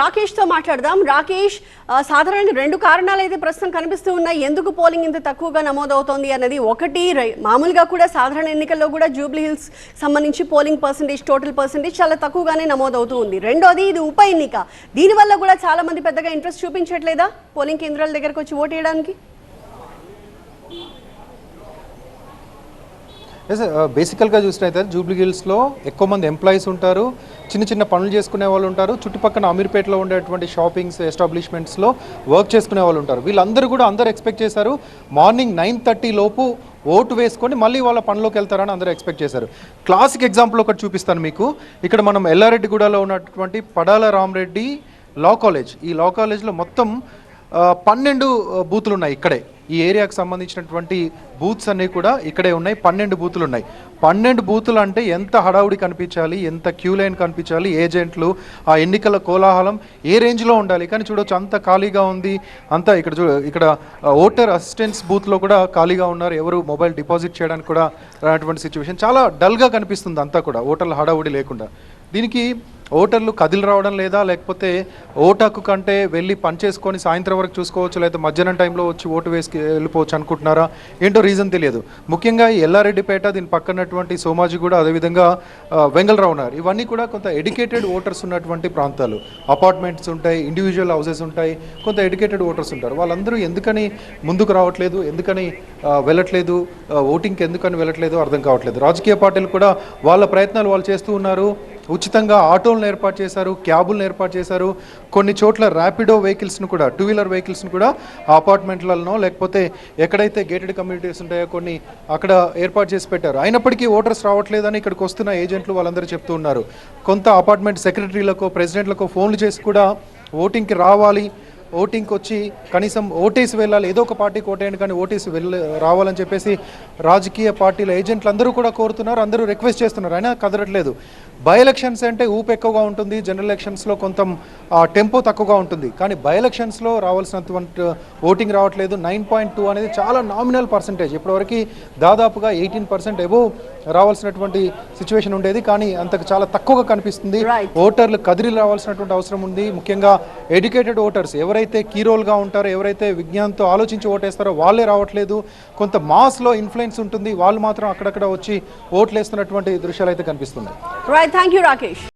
రాకేష్తో మాట్లాడదాం. రాకేష్ సాధారణంగా రెండు కారణాలు అయితే ప్రస్తుతం కనిపిస్తూ ఉన్నాయి. ఎందుకు పోలింగ్ ఇంత తక్కువగా నమోదవుతోంది అన్నది ఒకటి. మామూలుగా కూడా సాధారణ ఎన్నికల్లో కూడా జూబ్లీ హిల్స్ సంబంధించి పోలింగ్ పర్సంటేజ్ టోటల్ పర్సంటేజ్ చాలా తక్కువగానే నమోదవుతూ ఉంది. రెండోది ఇది ఉప ఎన్నిక. దీనివల్ల కూడా చాలా మంది పెద్దగా ఇంట్రెస్ట్ చూపించట్లేదా పోలింగ్ కేంద్రాల దగ్గరకు వచ్చి ఓటు ఎస్ బేసికల్గా uh, చూసినైతే జూబ్లీ హిల్స్లో ఎక్కువ మంది ఎంప్లాయీస్ ఉంటారు. చిన్న చిన్న పనులు చేసుకునే వాళ్ళు ఉంటారు. చుట్టుపక్కల అమీర్పేటలో ఉండేటువంటి షాపింగ్స్ ఎస్టాబ్లిష్మెంట్స్లో వర్క్ చేసుకునే వాళ్ళు ఉంటారు. వీళ్ళందరూ కూడా అందరూ ఎక్స్పెక్ట్ చేశారు. మార్నింగ్ నైన్ థర్టీ లోపు ఓటు వేసుకొని మళ్ళీ వాళ్ళ పనిలోకి వెళ్తారని అందరూ ఎక్స్పెక్ట్ చేశారు. క్లాసిక్ ఎగ్జాంపుల్ ఒకటి చూపిస్తాను మీకు. ఇక్కడ మనం ఎల్లారెడ్డిగూడలో ఉన్నటువంటి పడాల రామరెడ్డి లా కాలేజ్ ఈ లా కాలేజ్లో మొత్తం పన్నెండు బూతులు ఉన్నాయి ఇక్కడే. ఈ ఏరియాకు సంబంధించినటువంటి బూత్స్ అన్నీ కూడా ఇక్కడే ఉన్నాయి. పన్నెండు బూతులు ఉన్నాయి పన్నెండు బూతులు అంటే ఎంత హడావుడి కనిపించాలి ఎంత క్యూ లైన్ కనిపించాలి ఏజెంట్లు ఆ ఎన్నికల కోలాహలం ఏ రేంజ్లో ఉండాలి? కానీ చూడొచ్చు అంత ఖాళీగా ఉంది. అంతా ఇక్కడ చూ ఇక్కడ ఓటర్ అసిస్టెంట్స్ బూత్లో కూడా ఖాళీగా ఉన్నారు. ఎవరు మొబైల్ డిపాజిట్ చేయడానికి కూడా రానటువంటి సిచ్యువేషన్ చాలా డల్గా కనిపిస్తుంది అంతా కూడా ఓటర్ల హడావుడి లేకుండా. దీనికి ఓటర్లు కదిలి రావడం లేదా లేకపోతే ఓటు కంటే వెళ్ళి పని చేసుకొని సాయంత్రం వరకు చూసుకోవచ్చు లేదా మధ్యాహ్నం టైంలో వచ్చి ఓటు వేసుకు వెళ్ళిపోవచ్చు అనుకుంటున్నారా? ఏంటో రీజన్ తెలియదు. ముఖ్యంగా ఈ ఎల్లారెడ్డిపేట దీని పక్కనటువంటి సోమాజి కూడా అదేవిధంగా ఆ, వెంగళరావు ఉన్నారు. ఇవన్నీ కూడా కొంత ఎడ్యుకేటెడ్ ఓటర్స్ ఉన్నటువంటి ప్రాంతాలు. అపార్ట్మెంట్స్ ఉంటాయి ఇండివిజువల్ హౌసెస్ ఉంటాయి కొంత ఎడ్యుకేటెడ్ ఓటర్స్ ఉంటారు. వాళ్ళందరూ ఎందుకని ముందుకు రావట్లేదు ఎందుకని వెళ్ళట్లేదు ఓటింగ్కి ఎందుకని వెళ్ళట్లేదు అర్థం కావట్లేదు. రాజకీయ పార్టీలు కూడా వాళ్ళ ప్రయత్నాలు వాళ్ళు చేస్తూ ఉన్నారు. ఉచితంగా ఆటోలను ఏర్పాటు చేశారు క్యాబులను ఏర్పాటు చేశారు. కొన్ని చోట్ల ర్యాపిడో వెహికల్స్ను కూడా టూ వీలర్ వెహికల్స్ను కూడా అపార్ట్మెంట్లలోనో అపార్ట్మెంట్లలో లేకపోతే ఎక్కడైతే గేటెడ్ కమ్యూనిటీస్ ఉంటాయో కొన్ని అక్కడ ఏర్పాటు చేసి పెట్టారు. అయినప్పటికీ ఓటర్స్ రావట్లేదని ఇక్కడికి వస్తున్న ఏజెంట్లు వాళ్ళందరూ చెప్తూ ఉన్నారు. కొంత అపార్ట్మెంట్ సెక్రటరీలకు ప్రెసిడెంట్లకు ఫోన్లు చేసి కూడా ఓటింగ్కి రావాలి. ఓటింగ్కి వచ్చి కనీసం ఓటేసి వెళ్ళాలి. ఏదో ఒక పార్టీకి ఓటేయండి కానీ ఓటేసి వెళ్ళ రావాలని చెప్పేసి రాజకీయ పార్టీల ఏజెంట్లు అందరూ కూడా కోరుతున్నారు. అందరూ రిక్వెస్ట్ చేస్తున్నారు. అయినా కదలట్లేదు. బై ఎలక్షన్స్ అంటే ఊపు ఎక్కువగా ఉంటుంది. జనరల్ ఎలక్షన్స్లో కొంత టెంపో తక్కువగా ఉంటుంది. కానీ బై ఎలక్షన్స్లో రావాల్సినటువంటి ఓటింగ్ రావట్లేదు. నైన్ పాయింట్ టూ అనేది చాలా నామినల్ పర్సంటేజ్. ఇప్పటివరకు దాదాపుగా ఎయిటీన్ పర్సెంట్ ఎబో రావాల్సినటువంటి సిచ్యువేషన్ ఉండేది కానీ అంతకు చాలా తక్కువగా కనిపిస్తుంది. ఓటర్లు కదిలి రావాల్సినటువంటి అవసరం ఉంది. ముఖ్యంగా ఎడ్యుకేటెడ్ ఓటర్స్ ఎవరైతే కీరోల్గా ఉంటారో ఎవరైతే విజ్ఞానంతో ఆలోచించి ఓటేస్తారో వాళ్ళే రావట్లేదు. కొంత మాస్లో ఇన్ఫ్లుయెన్స్ ఉంటుంది. వాళ్ళు మాత్రం అక్కడక్కడ వచ్చి ఓట్లు వేస్తున్నటువంటి దృశ్యాలు అయితే కనిపిస్తున్నాయి. Right thank you Rakesh